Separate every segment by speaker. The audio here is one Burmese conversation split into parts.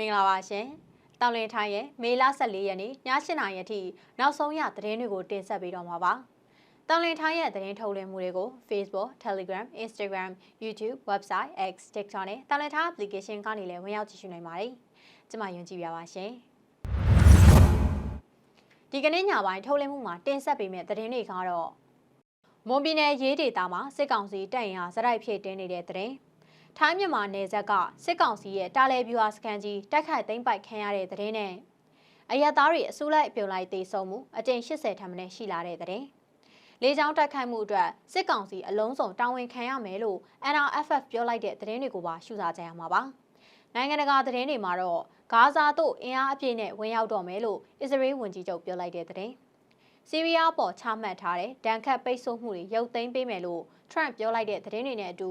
Speaker 1: မင်္ဂလာပါရှင်။တောင်လင်ထိုင်းရဲ့မေလ14ရက်နေ့ည8:00နာရီအထိနောက်ဆုံးရသတင်းတွေကိုတင်ဆက်ပေးတော့မှာပါ။တောင်လင်ထိုင်းရဲ့သတင်းထုတ်လွှင့်မှုတွေကို Facebook, Telegram, Instagram, YouTube, website, X, TikTok နဲ့တောင်လင်ထိုင်း application ကနေလည်းဝင်ရောက်ကြည့်ရှုနိုင်ပါတယ်။ကျွန်မယုံကြည်ပါပါရှင်။ဒီကနေ့ညပိုင်းထုတ်လွှင့်မှုမှာတင်ဆက်ပေးမယ့်သတင်းတွေကတော့မွန်ပြည်နယ်ရေးဒေတာမှာစစ်ကောင်စီတပ်ရင်အားစရိုက်ဖြစ်တင်းနေတဲ့သတင်း။ ထိုင်းမြန်မာနယ်စပ်ကစစ်ကောင်စီရဲ့တာလဲဗျူဟာစကန်ကြီးတိုက်ခိုက်သိမ်းပိုက်ခံရတဲ့တဲ့နဲ့အရက်သားတွေအစုလိုက်ပြုံလိုက်တေဆုံးမှုအကြိမ်80ထပ်မင်းရှိလာတဲ့တဲ့လေကြောင်းတိုက်ခိုက်မှုအတွက်စစ်ကောင်စီအလုံးစုံတာဝန်ခံရမယ်လို့ NRFF ပြောလိုက်တဲ့သတင်းတွေကိုပါရှုစားကြရမှာပါနိုင်ငံတကာသတင်းတွေမှာတော့ဂါဇာတို့အင်အားအပြည့်နဲ့ဝင်ရောက်တော့မယ်လို့အစ္စရေးဝန်ကြီးချုပ်ပြောလိုက်တဲ့သတင်းစီးရီးယားပေါ်ချမှတ်ထားတဲ့ဒဏ်ခတ်ပိတ်ဆို့မှုတွေရုပ်သိမ်းပေးမယ်လို့ Trump ပြောလိုက်တဲ့သတင်းတွေနဲ့အတူ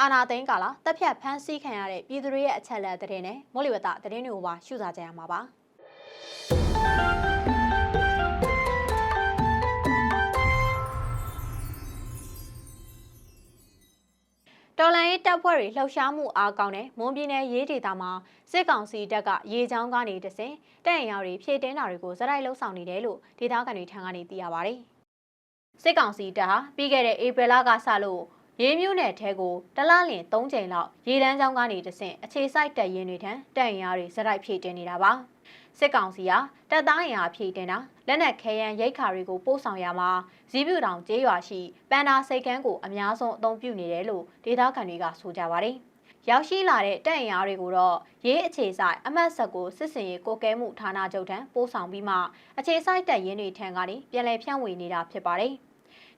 Speaker 1: အာနာသိန်းကာလာတက်ဖြတ်ဖမ်းဆီးခံရတဲ့ပြည်သူတွေရဲ့အချက်အလက်သတင်းနဲ့မိုးလေဝသသတင်းတွေကိုပါရှုစားကြရမှာပါတော်လိုင်းတပ်ဖွဲ့တွေလှုပ်ရှားမှုအားကောင်းတဲ့မွန်ပြည်နယ်ရေးဒေသမှာစစ်ကောင်စီတပ်ကရေချောင်းကနေတဆင်တပ်အင်အားတွေဖြည့်တင်းတာတွေကိုဇက်တိုက်လှုပ်ဆောင်နေတယ်လို့ဒေသခံတွေထံကနေသိရပါဗျ။စစ်ကောင်စီတပ်ဟာပြီးခဲ့တဲ့ဧပြီလကစလို့ ရေးမျိုးနယ်ထဲကိုတလလင်၃ချိန်လောက်ရေတန်းချောင်းကနေတဆင့်အခြေစိုက်တပ်ရင်းတွေထံတပ်ရင်အားတွေဇက်တိုက်ဖြည့်တင်နေတာပါစစ်ကောင်စီဟာတပ်သားရင်အားဖြည့်တင်တာလက်နက်ခဲယမ်းရိတ်ခါတွေကိုပို့ဆောင်ရမှာဇီးပြူတောင်ကျေးရွာရှိပန်နာစိတ်ကန်းကိုအများဆုံးအသုံးပြုနေတယ်လို့ဒေသခံတွေကဆိုကြပါတယ်ရောက်ရှိလာတဲ့တပ်ရင်အားတွေကိုတော့ရေးအခြေဆိုင်အမတ်ဆက်ကိုစစ်စင်ရေးကိုကဲမှုဌာနချုပ်ထံပို့ဆောင်ပြီးမှအခြေဆိုင်တပ်ရင်းတွေထံကနေပြန်လည်ဖြန့်ဝေနေတာဖြစ်ပါတယ်။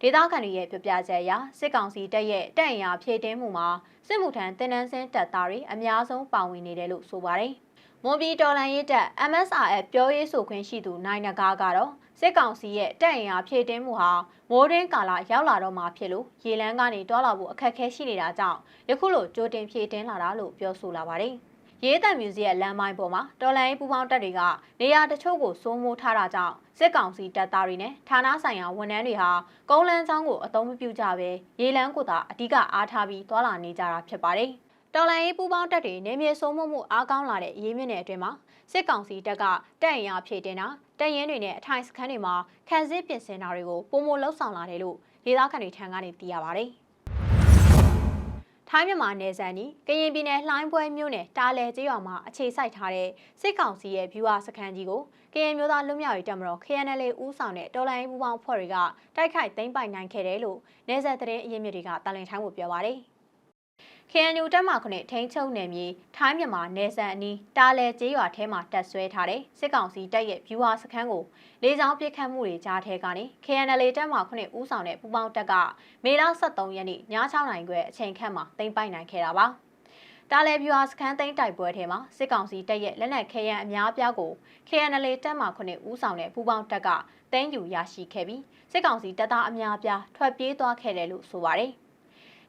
Speaker 1: ဒေသခံတွေရဲ့ပြပြချက်အရစစ်ကောင်စီတပ်ရဲ့တပ်အင်အားဖြည့်တင်းမှုမှာစစ်မှုထမ်းတင်နန်းစင်းတပ်သားတွေအများဆုံးပါဝင်နေတယ်လို့ဆိုပါတယ်။မွန်ပြည်တော်လှန်ရေးတပ် MSRF ပြောရေးဆိုခွင့်ရှိသူနိုင်နဂါကတော့စစ်ကောင်စီရဲ့တပ်အင်အားဖြည့်တင်းမှုဟာမိုးရင်းကာလရောက်လာတော့မှဖြစ်လို့ရေလန်းကနေတွာလာဖို့အခက်အခဲရှိနေတာကြောင့်ယခုလိုကြိုတင်ဖြည့်တင်းလာတာလို့ပြောဆိုလာပါတယ်။ ရေးသက်မြူစီရဲ့လမ်းမိုင်းပေါ်မှာတော်လိုင်းပူပေါင်းတပ်တွေကနေရာတချို့ကိုစိုးမိုးထားတာကြောင့်စစ်ကောင်စီတပ်သားတွေနဲ့ဌာနဆိုင်ရာဝန်ထမ်းတွေဟာကုန်းလန်းချောင်းကိုအသုံးမပြုကြဘဲရေလန်းကိုသာအဓိကအားထားပြီးသွာလာနေကြတာဖြစ်ပါတယ်။တော်လိုင်းပူပေါင်းတပ်တွေနေမြေစိုးမိုးမှုအားကောင်းလာတဲ့ရေးမြင့်နယ်အတွင်းမှာစစ်ကောင်စီတပ်ကတပ်အင်အားဖြည့်တင်တာတပ်ရင်းတွေနဲ့အထိုင်စခန်းတွေမှာခန်းစစ်ပြင်ဆင်တာတွေကိုပုံမလှုပ်ဆောင်လာတယ်လို့ဒေသခံတွေထံကနေသိရပါတယ်။ ထိုင်းမြန်မာနယ်စပ်နီးကရင်ပြည်နယ်လှိုင်းပွဲမြို့နယ်တာလဲကျေးရွာမှာအခြေစိုက်ထားတဲ့စစ်ကောင်စီရဲ့ဗျူဟာစခန်းကြီးကိုကရင်မျိုးသားလွတ်မြောက်ရေးတပ်မတော် KNL ဦးဆောင်တဲ့တော်လိုင်းပူပေါင်းဖွဲ့တွေကတိုက်ခိုက်သိမ်းပိုက်နိုင်ခဲ့တယ်လို့နယ်စပ်သတင်းအရင်းမြစ်တွေကတာလင်ထိုင်းကိုပြောပါရယ်။ KNU တပ်မခုနှစ်ထိန်းချုပ်နယ်မြေထိုင်းမြန်မာနယ်စပ်အနီးတာလဲကျေးရွာထဲမှာတပ်ဆွဲထားတဲ့စစ်ကောင်စီတပ်ရဲ့ဗျူဟာစခန်းကိုလေကြောင်းပစ်ခတ်မှုတွေကြားထဲကနေ KNL တပ်မခုနှစ်ဦးဆောင်တဲ့ပူပေါင်းတပ်ကမေလ23ရက်နေ့ည6နာရီခွဲအချိန်ခန့်မှာသိမ်းပိုက်နိုင်ခဲ့တာပါ။တာလဲဗျူဟာစခန်းသိမ်းတိုက်ပွဲထဲမှာစစ်ကောင်စီတပ်ရဲ့လက်နက်ခဲယမ်းအများအပြားကို KNL တပ်မခုနှစ်ဦးဆောင်တဲ့ပူပေါင်းတပ်ကသိမ်းယူရရှိခဲ့ပြီးစစ်ကောင်စီတပ်သားအများအပြားထွက်ပြေးသွားခဲ့တယ်လို့ဆိုပါတယ်။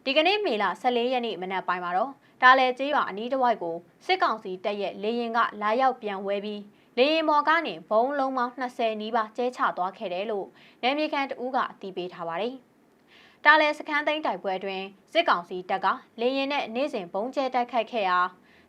Speaker 1: ဒီကနေ့မေလ14ရက်နေ့မနက်ပိုင်းမှာတော့ဒါလဲကျေးရွာအနီးတစ်ဝိုက်ကိုစစ်ကောင်စီတပ်ရဲ့လေရင်ကလာရောက်ပြန်ဝဲပြီးလေရင်မော်ကနေဘုံလုံးပေါင်း20နီးပါးကျဲချသွားခဲ့တယ်လို့နယ်မြေခံတဦးကအတည်ပြုထားပါတယ်။တာလဲစခန်းသိမ်းတိုက်ပွဲတွင်စစ်ကောင်စီတပ်ကလေရင်နဲ့နေစဉ်ဘုံကျဲတိုက်ခိုက်ခဲ့ရာ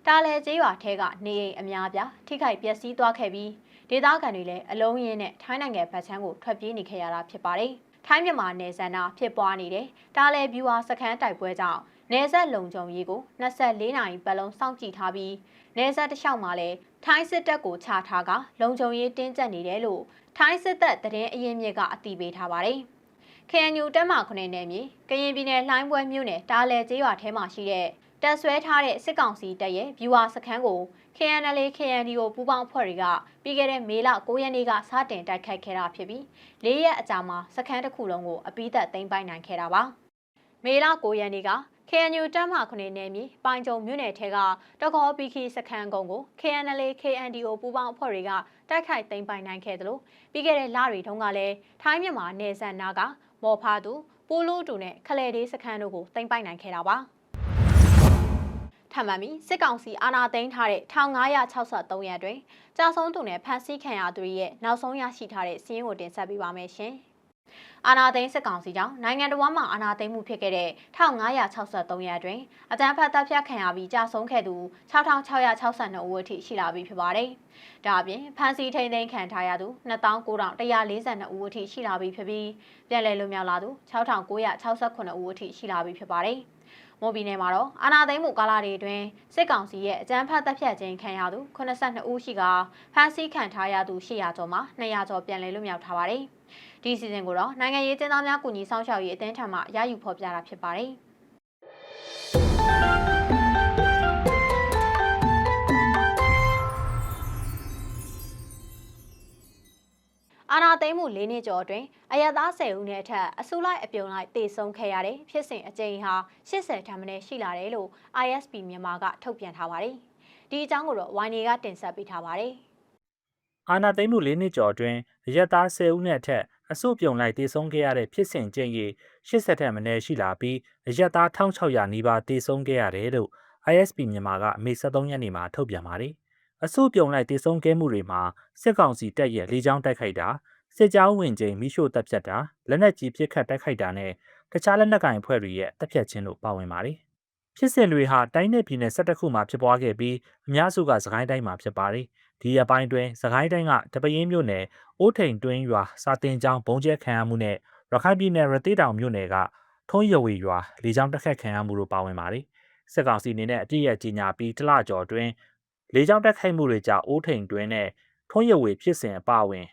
Speaker 1: တာလဲကျေးရွာထဲကနေအိမ်အများပြားထိခိုက်ပျက်စီးသွားခဲ့ပြီးဒေသခံတွေလည်းအလုံးရင်းနဲ့ထိုင်းနိုင်ငံဗတ်ချမ်းကိုထွက်ပြေးနေခဲ့ရတာဖြစ်ပါတယ်။ ထိုင်းမြန်မာနယ်စပ်နာဖြစ်ပွားနေတဲ့တားလဲဗျူဟာစခန်းတိုက်ပွဲကြောင့်နယ်စပ်လုံခြုံရေးကို24နာရီပတ်လုံးစောင့်ကြည့်ထားပြီးနယ်စပ်တစ်လျှောက်မှာလည်းထိုင်းစစ်တပ်ကိုချထားကလုံခြုံရေးတင်းကျပ်နေတယ်လို့ထိုင်းစစ်တပ်သတင်းအရင်းမြစ်ကအတည်ပြုထားပါတယ်။ KNU တက်မခုနှစ်နယ်မြေကရင်ပြည်နယ်လှိုင်းပွဲမြို့နယ်တားလဲကျေးရွာထဲမှာရှိတဲ့တပ်ဆွဲထားတဲ့စစ်ကောင်စီတပ်ရဲ့ဗျူဟာစခန်းကို KNL KNDO ပူးပေါင်းအဖွဲ့တွေကပြီးခဲ့တဲ့မေလ9ရက်နေ့ကစတင်တိုက်ခိုက်ခဲ့တာဖြစ်ပြီး၄ရက်အကြာမှာစခန်းတစ်ခုလုံးကိုအပိသက်သိမ်းပိုက်နိုင်ခဲ့တာပါ။မေလ9ရက်နေ့က KNU တပ်မခုနှစ်နယ်မြေပိုင်ကြုံမြို့နယ်ထဲကတခေါ်ပီခီစခန်းကုန်းကို KNL KNDO ပူးပေါင်းအဖွဲ့တွေကတိုက်ခိုက်သိမ်းပိုက်နိုင်ခဲ့သလိုပြီးခဲ့တဲ့လတွေတုန်းကလည်းထိုင်းမြန်မာနယ်စပ်နာကမော်ဖာတူပူလူတူနဲ့ခလဲဒေးစခန်းတို့ကိုသိမ်းပိုက်နိုင်ခဲ့တာပါ။ ထပ်မံပြီးစစ်ကောင်စီအာဏာသိမ်းထားတဲ့1563ရက်တွင်ကြာဆုံးသူနဲ့ဖမ်းဆီးခံရသူရဲ့နောက်ဆုံးရရှိထားတဲ့စီးရင်ကိုတင်ဆက်ပေးပါမယ်ရှင်။ အာနာသိန်းစစ်ကောင်စီကြောင့်နိုင်ငံတော်မှာအာနာသိန်းမှုဖြစ်ခဲ့တဲ့1563ရက်အတွင်းအကြမ်းဖက်တပ်ဖြတ်ခံရပြီးကြာဆုံးခဲ့သူ6662ဦးအထိရှိလာပြီဖြစ်ပါတယ်။ဒါအပြင်ဖမ်းဆီးထိန်းသိမ်းခံထားရသူ2942ဦးအထိရှိလာပြီဖြစ်ပြီးပြည်လဲလွတ်မြောက်လာသူ6968ဦးအထိရှိလာပြီဖြစ်ပါတယ်။မော်ဘီနယ်မှာတော့အာနာသိန်းမှုကာလာတွေအတွင်းစစ်ကောင်စီရဲ့အကြမ်းဖက်တပ်ဖြတ်ခြင်းခံရသူ82ဦးရှိကဖမ်းဆီးခံထားရသူ800ကျော်မှာ200ကျော်ပြန်လည်လွတ်မြောက်ထားပါတယ်။ ဒီစီစဉ်ကိုတော့နိုင်ငံရေးကျင်းသားများကူညီဆောင်ရှောက်ရေးအသင်းထံမှရယူဖော်ပြတာဖြစ်ပါတယ်အာနာသိမ့်မှု၄နှစ်ကျော်အတွင်းအရသား10ဦးနဲ့အထက်အစုလိုက်အပြုံလိုက်တေဆုံးခဲ့ရတဲ့ဖြစ်စဉ်အကြိမ်ဟာ80ထံမင်းရှိလာတယ်လို့ ISP မြန်မာကထုတ်ပြန်ထားပါတယ်။ဒီအကြောင်းကိုတော့ YNE ကတင်ဆက်ပေးထားပါတယ်။
Speaker 2: အာနာသိမ့်မှု၄နှစ်ကျော်အတွင်းရက်သား10ဦးနဲ့အထက် အစုပြုံလိုက်တေဆုံးခဲ့ရတဲ့ဖြစ်စဉ်ကျင့်ရ80ထက်မနည်းရှိလာပြီးရက်သား1600နီးပါးတေဆုံးခဲ့ရတယ်လို့ ISP မြန်မာကအမေ73ရက်နေ့မှာထုတ်ပြန်ပါတယ်။အစုပြုံလိုက်တေဆုံးခဲ့မှုတွေမှာစစ်ကောင်စီတပ်ရဲ့လေကြောင်းတိုက်ခိုက်တာစစ်ကြောင်းဝင်ချိန်မိရှို့တပ်ဖြတ်တာလက်နက်ကြီးပစ်ခတ်တိုက်ခိုက်တာနဲ့တခြားလက်နက်ကိုင်အဖွဲ့တွေရဲ့တပ်ဖြတ်ခြင်းတို့ပါဝင်ပါတယ်။ဖြစ်စဉ်တွေဟာတိုင်းနယ်ပြည်နယ်၁၁ခုမှာဖြစ်ပွားခဲ့ပြီးအများစုကစကိုင်းတိုင်းမှာဖြစ်ပါတယ်။ ဒီအပိုင်းတွင်စကိုင်းတိုင်းကတပရင်းမြို့နယ်အိုးထိန်တွင်းရွာစာတင်ကျောင်းဘုံကျဲခံရမှုနဲ့ရခိုင်ပြည်နယ်ရသေးတောင်မြို့နယ်ကထုံးရဝေရွာလေကြောင်းတက်ခတ်ခံရမှုတို့ပါဝင်ပါတယ်။စစ်ကောင်စီအနေနဲ့အပြည့်ရကြီးညာပြီးတလကျော်အတွင်းလေကြောင်းတက်ခိုက်မှုတွေကြောင့်အိုးထိန်တွင်းနဲ့ထုံးရဝေဖြစ်စဉ်အပါအဝင်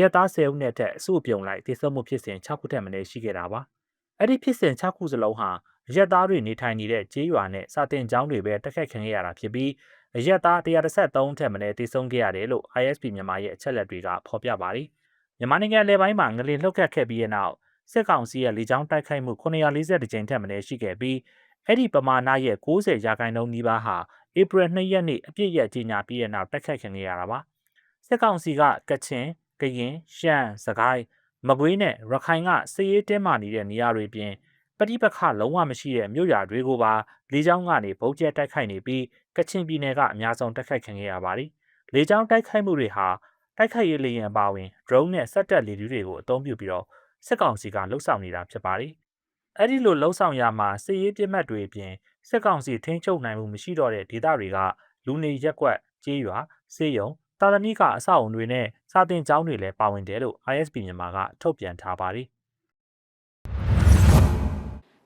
Speaker 2: ရဲသား10ဦးနဲ့တက်အစုပြုံလိုက်တိစောမှုဖြစ်စဉ်6ခုထက်မနည်းရှိခဲ့တာပါ။အဲ့ဒီဖြစ်စဉ်6ခုစလုံးဟာရက်သားတွေနေထိုင်နေတဲ့ကျေးရွာနဲ့စာတင်ကျောင်းတွေပဲတက်ခတ်ခံရတာဖြစ်ပြီး အရက်သား133ထက်မနည်းတည်ဆုံခဲ့ရတယ်လို့ ISP မြန်မာရဲ့အချက်လက်တွေကဖော်ပြပါတယ်။မြန်မာနိုင်ငံလေပိုင်းမှာငလင်လှုပ်ခတ်ခဲ့ပြီးတဲ့နောက်စစ်ကောင်စီရဲ့လေကြောင်းတိုက်ခိုက်မှု940ကြိမ်ထက်မနည်းရှိခဲ့ပြီးအဲ့ဒီပမာဏရဲ့90ရာခိုင်နှုန်းနီးပါးဟာဧပြီ2ရက်နေ့အပြည့်ရကြီးညာပြီးတဲ့နောက်တိုက်ခိုက်ခံခဲ့ရတာပါ။စစ်ကောင်စီကကချင်ကရင်ရှမ်းစကိုင်းမကွေးနဲ့ရခိုင်ကစစ်ရေးတင်းမာနေတဲ့နေရာတွေပြင် ပဋိပက္ခလုံးဝမရှိတဲ့မြို့ရွာတွေကိုပါလေကြောင်းကနေဗုံးကျဲတိုက်ခိုက်နေပြီးကချင်ပြည်နယ်ကအများဆုံးတိုက်ခိုက်ခံခဲ့ရပါတယ်။လေကြောင်းတိုက်ခိုက်မှုတွေဟာတိုက်ခိုက်ရေးလေယာဉ်ပါဝင် drone နဲ့စက်တက်လေတူးတွေကိုအသုံးပြုပြီးတော့စစ်ကောင်စီကလှုပ်ဆောင်နေတာဖြစ်ပါတယ်။အဲ့ဒီလိုလှုပ်ဆောင်ရမှာစစ်ရေးပြစ်မှတ်တွေအပြင်စစ်ကောင်စီထိန်းချုပ်နိုင်မှုမရှိတော့တဲ့ဒေသတွေကလူနေရက်ကွက်ကြေးရွာစေယုံတာသမီကအဆောက်အုံတွေနဲ့စာတင်ကျောင်းတွေလည်းပါဝင်တယ်လို့ ISP မြန်မာကထုတ်ပြန်ထားပါတယ်။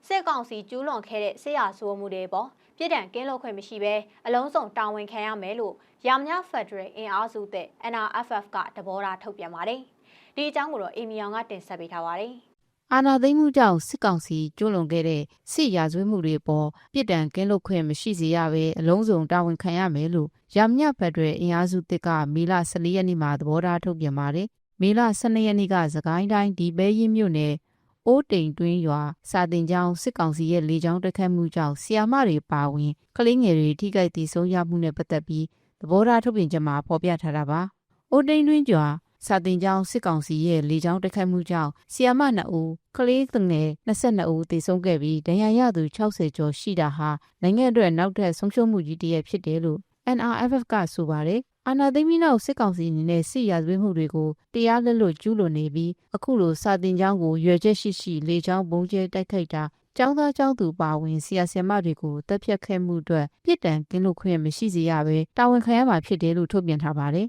Speaker 1: စစ်ကောင်စီကျူးလွန်ခဲ့တဲ့ဆေးရဆိုးမှုတွေပေါ်ပြည်တံကင်းလွတ်ခွင့်မရှိဘဲအလုံးစုံတာဝန်ခံရမယ်လို့ရမညဖက်ဒရယ်အင်အားစုတဲ့ NRFF ကတဘောထားထုတ်ပြန်ပါတယ်။ဒီအကြောင်းကိုတော့အေမီယောင်ကတင်ဆက်ပေးထားပါတယ်။
Speaker 3: အာဏာသိမ်းမှုကြောင့်စစ်ကောင်စီကျူးလွန်ခဲ့တဲ့စစ်ရာဇဝတ်မှုတွေပေါ်ပြစ်ဒဏ်ကင်းလွတ်ခွင့်မရှိစေရဘဲအလုံးစုံတာဝန်ခံရမယ်လို့ရမညဖက်ဒရယ်အင်အားစုတစ်ကမေလ14ရက်နေ့မှာသဘောထားထုတ်ပြန်ပါတယ်။မေလ12ရက်နေ့ကသခိုင်းတိုင်းဒီပဲရင်မြို့နယ် အိုးတိမ်တွင်းရွာစာတင်ကျောင်းစစ်ကောင်စီရဲ့လေကြောင်းတိုက်ခတ်မှုကြောင့်ဆီယာမတွေပါဝင်ကလေးငယ်တွေထိခိုက်ဒေဆုံးရမှုနဲ့ပတ်သက်ပြီးသဘောထားထုတ်ပြန်ချက်မှာဖော်ပြထားတာပါ။အိုးတိမ်တွင်းရွာစာတင်ကျောင်းစစ်ကောင်စီရဲ့လေကြောင်းတိုက်ခိုက်မှုကြောင့်ဆီယာမ2ဦးကလေးငယ်22ဦးသေဆုံးခဲ့ပြီးဒဏ်ရာရသူ60ကျော်ရှိတာဟာနိုင်ငံအတွက်နောက်ထပ်ဆုံးရှုံးမှုကြီးတစ်ရပ်ဖြစ်တယ်လို့ NRFF ကဆိုပါတယ် အာနာသိမ့်ပြီးနောက်စစ်ကောင်စီအနေနဲ့စစ်ရာဇဝတ်မှုတွေကိုတရားလက်လွတ်ကျူးလွန်နေပြီးအခုလိုစာတင်ကျောင်းကိုရွယ်ချက်ရှိရှိလေကျောင်းဘုံကျဲတိုက်ခိုက်တာကျောင်းသားကျောင်းသူပါဝင်ဆရာဆရာမတွေကိုတပ်ဖြတ်ခဲ့မှုအတွက်ပြစ်ဒဏ်ကင်းလွတ်ခွင့်မရှိစေရဘဲတာဝန်ခံရမှာဖြစ်တယ်လို့ထုတ်ပြန်ထားပါတယ်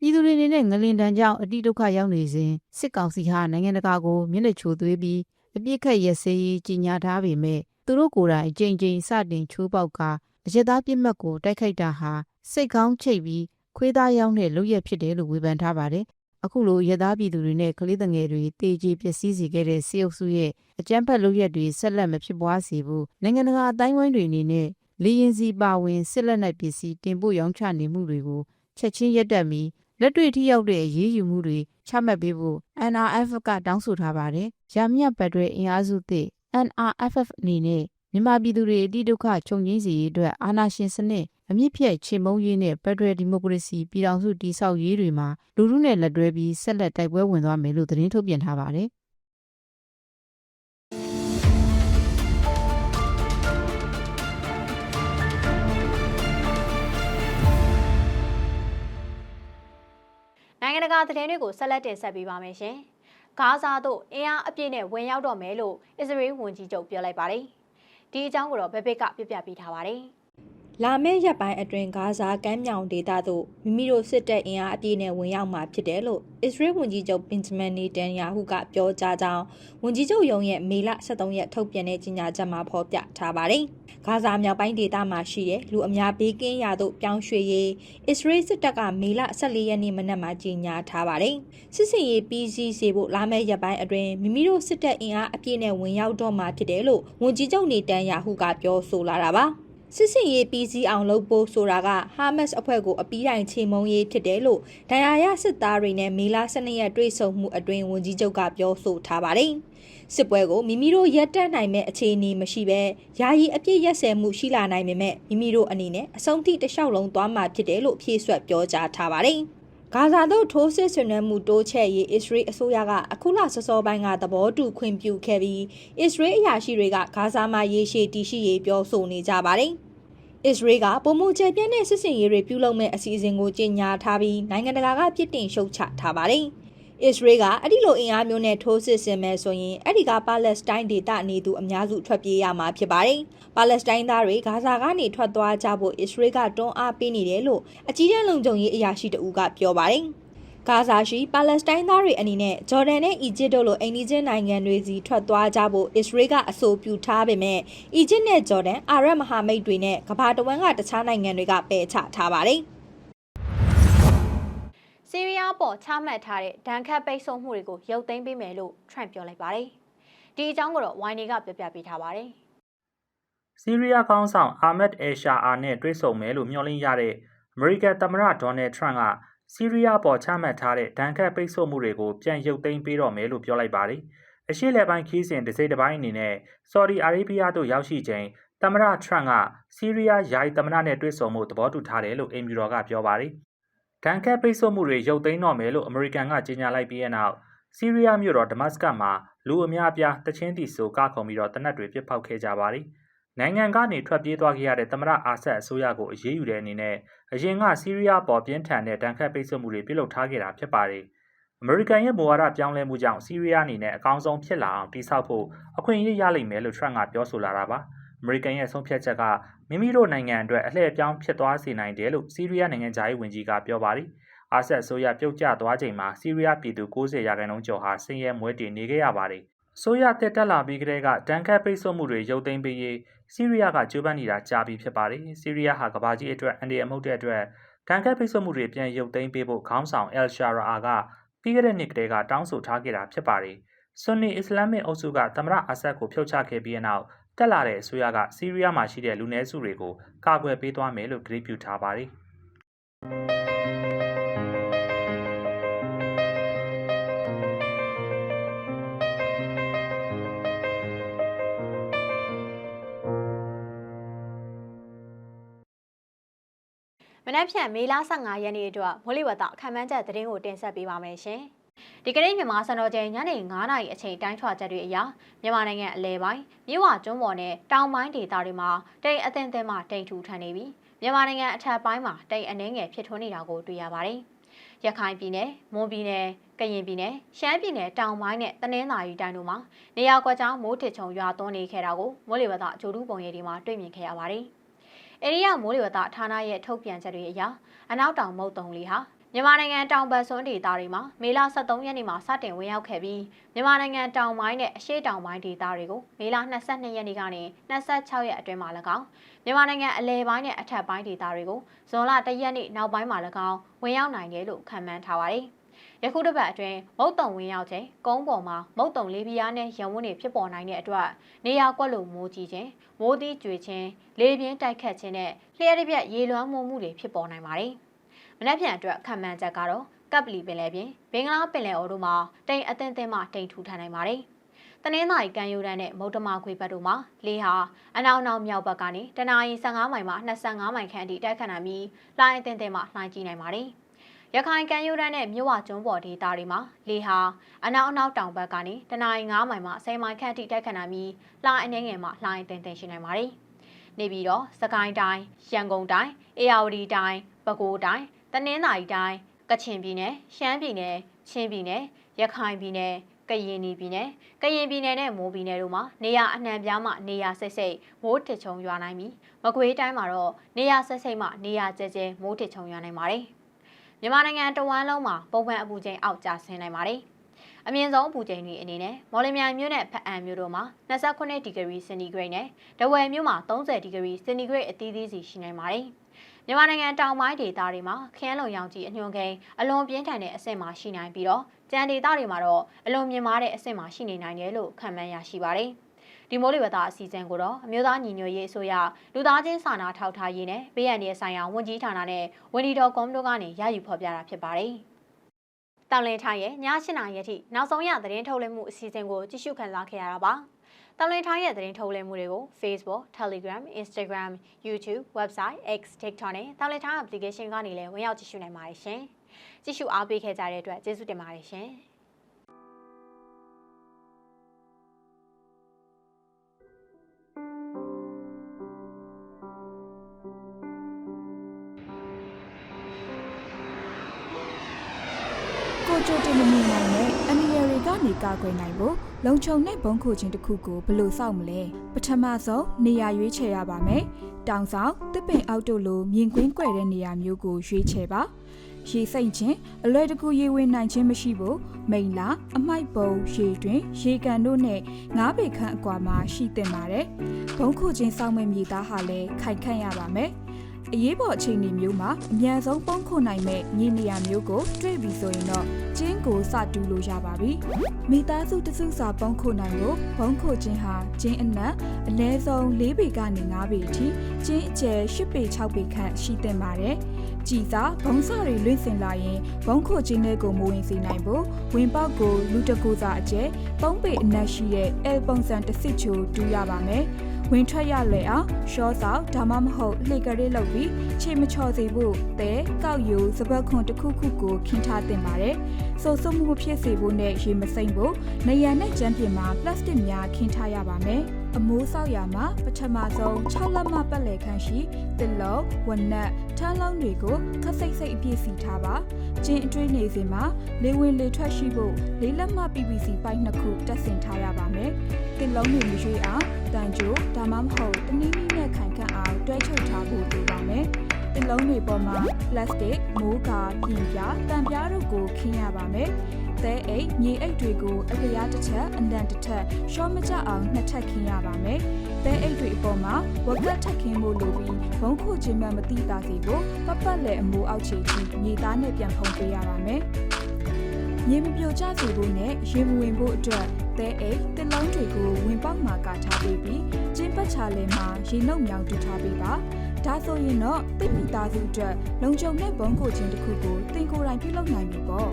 Speaker 3: ပြည်သူတွေအနေနဲ့ငလင်တန်းကြောင့်အတိဒုက္ခရောက်နေစဉ်စစ်ကောင်စီဟာနိုင်ငံတကာကိုမျက်နှာချိုသွေးပြီးအပြစ်ခတ်ရစေးရေးကြီးညာထားပေမဲ့သူတို့ကိုယ်တိုင်အကြိမ်ကြိမ်စတင်ချိုးပေါက်ကာအရက်သားပြစ်မှတ်ကိုတိုက်ခိုက်တာဟာစိတ်ကောင်းချိတ်ပြီး ခွေးသားရောင်းတဲ့လုပ်ရက်ဖြစ်တယ်လို့ဝေဖန်ထားပါတယ်။အခုလိုရက်သားပြည်သူတွေနဲ့ကလေးငယ်တွေတေးကြီးပျက်စီးစေခဲ့တဲ့စေအုပ်စုရဲ့အကြမ်းဖက်လုပ်ရက်တွေဆက်လက်မဖြစ်ပွားစေဘူးနိုင်ငံတကာအတိုင်းဝိုင်းတွေအနေနဲ့လေရင်စီပါဝင်စစ်လက်နက်ပစ္စည်းတင်ပို့ရောင်းချနေမှုတွေကိုချက်ချင်းရပ်တန့်ပြီးလက်တွေ့ထိရောက်တဲ့အရေးယူမှုတွေချမှတ်ပေးဖို့ NRF ကတောင်းဆိုထားပါတယ်။ရမညဘတ်တွေအင်အားစုသည့် NRFF အနေနဲ့ မြန်မာပြည်သူတွေအတိဒုက္ခချုပ်ငြိမ်းစေရေးအတွက်အာဏာရှင်စနစ်အမြင့်ဖြတ်ချေမုံရေးနဲ့ဖက်ဒရယ်ဒီမိုကရေစီပြည်ထောင်စုတည်ဆောက်ရေးတွေမှာလူထုနဲ့လက်တွဲပြီးဆက်လက်တိုက်ပွဲဝင်သွားမယ်လို့သတင်းထုတ်ပြန်ထားပါတယ်။
Speaker 1: နိုင်ငံတကာသတင်းတွေကိုဆက်လက်တင်ဆက်ပေးပါမယ်ရှင်။ဂါဇာသို့အင်အားအပြည့်နဲ့ဝင်ရောက်တော့မယ်လို့အစ္စရေးဝန်ကြီးချုပ်ပြောလိုက်ပါတယ်။ ဒီအကြောင်းကိုတော့ဘက်ဘစ်ကပြပြပေးထားပါတယ်။
Speaker 4: လာမယ့်ရက်ပိုင်းအတွင်းဂါဇာကမ်းမြောင်ဒေသသို့မိမိတို့စစ်တပ်အင်အားအပြည့်နဲ့ဝင်ရောက်မှာဖြစ်တယ်လို့အစ္စရေးဝန်ကြီးချုပ်ဘင်ဂျမန်နေတန်ယာဟုကပြောကြားကြောင်းဝန်ကြီးချုပ်ရုံးရဲ့မေလ23ရက်ထုတ်ပြန်တဲ့ကြေညာချက်မှာဖော်ပြထားပါတယ်။ဂါဇာမြောက်ပိုင်းဒေသမှာရှိတဲ့လူအများဘေးကင်းရာသို့ပြောင်းရွှေ့ရေးအစ္စရေးစစ်တပ်ကမေလ14ရက်နေ့မနက်မှာကြေညာထားပါတယ်။စစ်စင်ရေးပြီးစီးစေဖို့လာမယ့်ရက်ပိုင်းအတွင်းမိမိတို့စစ်တပ်အင်အားအပြည့်နဲ့ဝင်ရောက်တော့မှာဖြစ်တယ်လို့ဝန်ကြီးချုပ်နေတန်ယာဟုကပြောဆိုလာတာပါ။ စစ်စင်ရေးပြီးစီးအောင်လုပ်ဖို့ဆိုတာကဟာမတ်စ်အဖွဲ့ကိုအပီးတိုင်ချေမုံရေးဖြစ်တယ်လို့ဒဏ်ရာရစစ်သားတွေနဲ့မေလာ12ရက်တွေ့ဆုံမှုအတွင်းဝန်ကြီးချုပ်ကပြောဆိုထားပါတယ်။စစ်ပွဲကိုမိမိတို့ရပ်တန့်နိုင်မဲ့အခြေအနေမရှိဘဲယာယီအပြစ်ရက်စဲမှုရှိလာနိုင်ပေမဲ့မိမိတို့အနေနဲ့အဆုံးထိတစ်လျှောက်လုံးသွားမှာဖြစ်တယ်လို့ဖြည့်ဆွတ်ပြောကြားထားပါတယ်။ ဂါဇာသို့ထိုးစစ်ဆင်နွှဲမှုတိုးချဲ့ရေးအစ္စရေးအစိုးရကအခုလစောစောပိုင်းကသဘောတူခွင့်ပြုခဲ့ပြီးအစ္စရေးအရာရှိတွေကဂါဇာမှာရေရှည်တည်ရှိရေးပြောဆိုနေကြပါတယ်။အစ္စရေးကပုံမှုကျပြန့်တဲ့စစ်စင်ရေးတွေပြုလုပ်မဲ့အစီအစဉ်ကိုကြေညာထားပြီးနိုင်ငံတကာကပြစ်တင်ရှုတ်ချထားပါတယ်။ အစ္စရေးကအဲ့ဒီလိုအင်အားမျိုးနဲ့ထိုးစစ်ဆင်မဲ့ဆိုရင်အဲ့ဒီကပါလက်စတိုင်းဒေသနေသူအများစုထွက်ပြေးရမှာဖြစ်ပါတယ်။ပါလက်စတိုင်းသားတွေဂါဇာကနေထွက်သွားကြဖို့အစ္စရေးကတွန်းအားပေးနေတယ်လို့အကြီးတန်းလုံခြုံရေးအရာရှိတဦးကပြောပါတယ်။ဂါဇာရှိပါလက်စတိုင်းသားတွေအနေနဲ့ဂျော်ဒန်နဲ့အီဂျစ်တို့လိုအိမ်နီးချင်းနိုင်ငံတွေစီထွက်သွားကြဖို့အစ္စရေးကအဆိုပြုထားပေမဲ့အီဂျစ်နဲ့ဂျော်ဒန်အာရပ်မဟာမိတ်တွေနဲ့ကမ္ဘာတဝန်းကတခြားနိုင်ငံတွေကပယ်ချထားပါတယ်။
Speaker 1: ဆီးရီးယားပေါ်ချမှတ်ထားတဲ့ဒဏ်ခတ်ပိတ်ဆို့မှုတွေကိုရုပ်သိမ်းပေးမယ်လို့ထရန့်ပြောလိုက်ပါတယ်။ဒီအကြောင်းကိုတော့ဝိုင်နေကပြပြပေးထားပါတယ်။
Speaker 2: ဆီးရီးယားခေါင်းဆောင်အာမက်အဲရှာအာနဲ့တွေ့ဆုံမယ်လို့မျှော်လင့်ရတဲ့အမေရိကန်သမ္မတဒေါ်နယ်ထရန့်ကဆီးရီးယားပေါ်ချမှတ်ထားတဲ့ဒဏ်ခတ်ပိတ်ဆို့မှုတွေကိုပြန်ရုပ်သိမ်းပေးတော့မယ်လို့ပြောလိုက်ပါတယ်။အရှိလေပိုင်းခီးစဉ်တစ်စိတ်တစ်ပိုင်းအနေနဲ့ဆော်ဒီအာရေဗျသို့ရောက်ရှိချိန်သမ္မတထရန့်ကဆီးရီးယားယာယီသမ္မတနဲ့တွေ့ဆုံမှုသဘောတူထားတယ်လို့အိမ်ဖြူတော်ကပြောပါတယ်။ ဒဏ်ခတ်ပိတ်ဆို့မှုတွေရုပ်သိမ်းတော့မယ်လို့အမေရိကန်ကကြေညာလိုက်ပြီးတဲ့နောက်ဆီးရီးယားမြို့တော်ဒမတ်စကတ်မှာလူအများအပြားတချင်းတီဆိုကခုံပြီးတော့တနက်တွေပစ်ဖောက်ခဲ့ကြပါတယ်။နိုင်ငံကနေထွက်ပြေးသွားခဲ့ရတဲ့သမ္မတအာဆတ်အစိုးရကိုအရေးယူတဲ့အနေနဲ့အရင်ကဆီးရီးယားပေါ်ပြင်းထန်တဲ့ဒဏ်ခတ်ပိတ်ဆို့မှုတွေပြုလုပ်ထားခဲ့တာဖြစ်ပါတယ်။အမေရိကန်ရဲ့မူဝါဒပြောင်းလဲမှုကြောင့်ဆီးရီးယားအနေနဲ့အကောင်းဆုံးဖြစ်လာအောင်တည်ဆောက်ဖို့အခွင့်အရေးရလိမ့်မယ်လို့ထရန့်ကပြောဆိုလာတာပါ။အမေရိကန်ရဲ့ဆုံးဖြတ်ချက်က မိမိတို့နိုင်ငံအတွက်အလှည့်အပြောင်းဖြစ်သွားစေနိုင်တယ်လို့ဆီးရီးယားနိုင်ငံသားရေးဝန်ကြီးကပြောပါတယ်။အာဆတ်အစိုးရပြုတ်ကျသွားချိန်မှာဆီးရီးယားပြည်သူ90ရာခိုင်နှုန်းကျော်ဟာဆင်းရဲမွဲတေနေခဲ့ရပါတယ်။ဆိုရတက်တက်လာပြီးကတည်းကတန်ခတ်ပိတ်ဆို့မှုတွေရုပ်သိမ်းပေးရေးဆီးရီးယားကကြိုးပမ်းနေတာကြာပြီဖြစ်ပါတယ်။ဆီးရီးယားဟာကမ္ဘာကြီးအတွက်အန်ဒီအမဟုတ်တဲ့အတွက်တန်ခတ်ပိတ်ဆို့မှုတွေပြန်ရုပ်သိမ်းပေးဖို့ခေါင်းဆောင်အယ်ရှာရာအာကပြီးခဲ့တဲ့နှစ်ကတည်းကတောင်းဆိုထားခဲ့တာဖြစ်ပါတယ်။ဆွန်နီအစ္စလာမစ်အုပ်စုကသမ္မတအာဆတ်ကိုဖျောက်ချခဲ့ပြီးတဲ့နောက် တက်လာတဲ့အစိုးရကဆီးရီးယားမှာရှိတဲ့လူနည်းစုတွေကိုကာကွယ်ပေးသွားမယ်လို့ကြေညာထားပါတယ်။
Speaker 1: မနက်ဖြန်မေလ15ရက်နေ့အတွက်မိုးလေဝသအခမ်းအနားချက်သတင်းကိုတင်ဆက်ပေးပါမယ်ရှင်။ ဒီကနေ့မြန်မာစံတော်ချိန်ညနေ9:00နာရီအချိန်တိုင်းထွာချက်တွေအရမြန်မာနိုင်ငံအလဲပိုင်းမြဝကျွန်းပေါ်နဲ့တောင်ပိုင်းဒေသတွေမှာတိမ်အထင်သင်းမှတိမ်ထူထန်နေပြီးမြန်မာနိုင်ငံအထက်ပိုင်းမှာတိမ်အနှင်းငယ်ဖြစ်ထွန်းနေတာကိုတွေ့ရပါတယ်။ရခိုင်ပြည်နယ်၊မွန်ပြည်နယ်၊ကရင်ပြည်နယ်၊ရှမ်းပြည်နယ်တောင်ပိုင်းနဲ့တနင်္သာရီတိုင်းတို့မှာနေရာကွက်ကြားမိုးထစ်ချုံရွာသွန်းနေခဲ့တာကိုမိုးလေဝသဂျိုဒူးပုံရိပ်တွေမှာတွေ့မြင်ခဲ့ရပါတယ်။အိန္ဒိယမိုးလေဝသဌာနရဲ့ထုတ်ပြန်ချက်တွေအရအနောက်တောင်မုတ်တုံလီဟာ မြန်မာနိုင်ငံတောင်ဘက်စွန်းဒေသတွေမှာမေလ23ရက်နေ့မှာစတင်ဝင်ရောက်ခဲ့ပြီးမြန်မာနိုင်ငံတောင်ပိုင်းနဲ့အရှေ့တောင်ပိုင်းဒေသတွေကိုမေလ22ရက်နေ့ကနေ26ရက်အတွင်းမှာ၎င်းမြန်မာနိုင်ငံအလဲပိုင်းနဲ့အထက်ပိုင်းဒေသတွေကိုဇွန်လ1ရက်နေ့နောက်ပိုင်းမှာ၎င်းဝင်ရောက်နိုင်တယ်လို့ခန့်မှန်းထားပါတယ်။ယခုတစ်ပတ်အတွင်းမုတ်တုံဝင်ရောက်ခြင်းကုန်းပေါ်မှာမုတ်တုံလေးပြားနဲ့ရံဝန်းတွေဖြစ်ပေါ်နိုင်တဲ့အတွက်နေရာကွက်လိုမိုးကြီးခြင်းမိုးသီးကြွေခြင်းလေပြင်းတိုက်ခတ်ခြင်းနဲ့လျှက်တစ်ပြက်ရေလွှမ်းမိုးမှုတွေဖြစ်ပေါ်နိုင်ပါတယ်။မ နက်ဖြန်အတွက်ခံမှန်းချက်ကတော့ကပ်ပလီပင်လယ်ပြင်ဘင်္ဂလားပင်လယ်အော်တို့မှာတိမ်အသင်းသင်းမှတိမ်ထူထန်နိုင်ပါတယ်။တနင်္သာရီကမ်းရိုးတန်းနဲ့မုတ်တမခွေဘက်တို့မှာလေဟာအနောက်နောက်မြောက်ဘက်ကနေတနအီ15မိုင်မှ25မိုင်ခန့်အထိတိုက်ခတ်နိုင်ပြီးလှိုင်းအသင်းသင်းမှလှိုင်းကြီးနိုင်ပါတယ်။ရခိုင်ကမ်းရိုးတန်းနဲ့မြို့ဝကျွန်းပေါ်ဒေသတွေမှာလေဟာအနောက်အနောက်တောင်ဘက်ကနေတနအီ9မိုင်မှ10မိုင်ခန့်အထိတိုက်ခတ်နိုင်ပြီးလှိုင်းအနေငယ်မှလှိုင်းအသင်းသင်းရှိနိုင်ပါတယ်။နေပြီးတော့စကိုင်းတိုင်းရန်ကုန်တိုင်းအေရဝတီတိုင်းပဲခူးတိုင်း တနင်္သာရီတိုင်းကချင်ပြည်နယ်ရှမ်းပြည်နယ်ချင်းပြည်နယ်ရခိုင်ပြည်နယ်ကရင်ပြည်နယ်ကရင်ပြည်နယ်နဲ့မိုးပြည်နယ်တို့မှာနေရအနှံပြားမှနေရစိတ်စိတ်မိုးထစ်ချုံရွာနိုင်ပြီးမကွေးတိုင်းမှာတော့နေရစိတ်စိတ်မှနေရကျဲကျဲမိုးထစ်ချုံရွာနိုင်ပါတယ်မြန်မာနိုင်ငံတဝမ်းလုံးမှာပုံမှန်အပူချိန်အောက်ကျဆင်းနိုင်ပါတယ်အမြင့်ဆုံးအပူချိန်တွေအနေနဲ့မော်လမြိုင်မြို့နဲ့ဖအံမြို့တို့မှာ29ဒီဂရီစင်တီဂရိတ်နဲ့ဒဝယ်မြို့မှာ30ဒီဂရီစင်တီဂရိတ်အသီးသီးစီရှိနိုင်ပါတယ်။ မြန်မာနိုင်ငံတောင်ပိုင်းဒေသတွေမှာခင်းလုံရောင်ကြီးအညွန်ကိန်းအလွန်ပြင်းထန်တဲ့အဆင့်မှာရှိနိုင်ပြီးတော့ကြံဒေသတွေမှာတော့အလွန်မြင့်မားတဲ့အဆင့်မှာရှိနေနိုင်တယ်လို့ခန့်မှန်းရရှိပါတယ်။ဒီမိုးလေဝသအစီအစဉ်ကိုတော့အမျိုးသားညီညွတ်ရေးအစိုးရလူသားချင်းစာနာထောက်ထားရေးနဲ့ဘေးအန္တရာယ်ဆိုင်ရာဝန်ကြီးဌာနနဲ့ဝန်ဒီတော်ကွန်တို့ကနေရယူဖော်ပြတာဖြစ်ပါတယ်။တောင်လင်းထားရဲ့ည8နာရီအထိနောက်ဆုံးရသတင်းထုတ်လွှင့်မှုအစီအစဉ်ကိုကြည့်ရှုခန်းစားခဲ့ရတာပါ။ တောင်လင်းထားရဲ့သတင်းထုတ်လွှင့်မှုတွေကို Facebook, Telegram, Instagram, YouTube, Website, X, TikTok နဲ့တောင်လင်းထား application ကနေလည်းဝင်ရောက်ကြည့်ရှုနိုင်ပါတယ်ရှင်။ကြည့်ရှုအားပေးခဲ့ကြတဲ့အတွက်ကျေးဇူးတင်ပါတယ်ရှင်။
Speaker 5: ကိုကြို ကနေကာကွယ်နိုင်ဖို့လုံခြုံတဲ့ဘုံခိုခြင်းတစ်ခုကိုဘယ်လိုစောင့်မလဲပထမဆုံးနေရာရွေးချယ်ရပါမယ်တောင်ဆောင်တစ်ပင်အောက်တို့လိုမြင်ကွင်းကွယ်တဲ့နေရာမျိုးကိုရွေးချယ်ပါရေစိမ့်ခြင်းအလွယ်တကူရေဝင်နိုင်ခြင်းမရှိဖို့မိန်လာအမိုက်ပုံရေတွင် ရေကန်တို့နဲ့ငါးပေခန့်အကွာမှာရှိသင့်ပါတယ်ဘုံခိုခြင်းစောင့်မဲ့မြေသားဟာလည်းခိုင်ခန့်ရပါမယ် အရေးပေါ်အခြေအနေမျိုးမှာအမြန်ဆုံးပုံခုနိုင်မဲ့ညီနေရာမျိုးကိုတွေ့ပြီဆိုရင်တော့ကျင်းကိုစတူးလို့ရပါပြီ။မိသားစုတစုစာပုံခုနိုင်ကိုဘုံခုချင်းဟာကျင်းအနက်အနည်းဆုံး၄ပေကနေ၅ပေအထိကျင်းအကျယ်၈ပေ၆ပေခန့်ရှိသင့်ပါတယ်။ကြည်စာဘုံစာတွေလွင့်စင်လာရင်ဘုံခုချင်းတွေကိုမဝင်စေနိုင်ဖို့ဝင်ပေါက်ကိုလူတကူစာအကျယ်၃ပေအနက်ရှိတဲ့အဲပုံစံတစ်စစ်ချိုတူးရပါမယ်။ ဝင်ထွက်ရလဲအောင်ရှော့ဆောက်ဒါမှမဟုတ်လှေကလေးလုပ်ပြီးခြေမချော်စေဖို့တဲကောက်ယူစပတ်ခွန်တစ်ခုခုကိုခင်းထားတင်ပါတယ်။ဆိုဆုမှုမဖြစ်စေဖို့နဲ့ရေမစိမ့်ဖို့နေရနဲ့ကြမ်းပြင်မှာပလတ်စတစ်များခင်းထားရပါမယ်။အမိုးဆောက်ရမှာပထမဆုံး6လက်မပတ်လည်ခန့်ရှိတစ်လုံးဝနက်ထန်းလုံးတွေကိုခက်စိတ်စိတ်အပြည့်စီထားပါ။ကျင်းအတွင်းနေစဉ်မှာလေဝင်လေထွက်ရှိဖို့လေးလက်မ PVC ပိုက်နှစ်ခုတက်ဆင်ထားရပါမယ်။တစ်လုံးတွေမရွေးအောင် တန်ကြိုဒါမှမဟုတ်တနည်းနည်းနဲ့ခိုင်ခန့်အောင်တွဲချုပ်ထားဖို့လိုပါမယ်။တစ်လုံးတွေပေါ်မှာပလတ်စတစ်မိုးကာပြင်ပြတံပြားတို့ကိုခင်းရပါမယ်။သဲအိတ်မြေအိတ်တွေကိုအလျားတစ်ထက်အနံတစ်ထက်ရှော့မကြအောင်နှစ်ထပ်ခင်းရပါမယ်။သဲအိတ်တွေအပေါ်မှာဝက်ကတ်ထပ်ခင်းဖို့လိုပြီးဘုံခုချင်းမှမတိတာစီကိုပတ်ပတ်လည်အမိုးအောက်ခြေကြီးမြေသားနဲ့ပြန်ဖုံးပေးရပါမယ်။မြေမပြိုကျစေဖို့နဲ့ရေမဝင်ဖို့အတွက် သဲအိတ်တစ်လုံးတွေကိုဝင်ပေါက်မှာကာထားပေးပြီးကျင်းပတ်ချလဲမှာရေနှုတ်မြောင်တူထားပေးပါဒါဆိုရင်တော့တိတ်မိသားစုအတွက်လုံခြုံတဲ့ဘုံကိုချင်းတစ်ခုကိုတင်ကိုယ်တိုင်ပြုလုပ်နိုင်ပြီပေါ့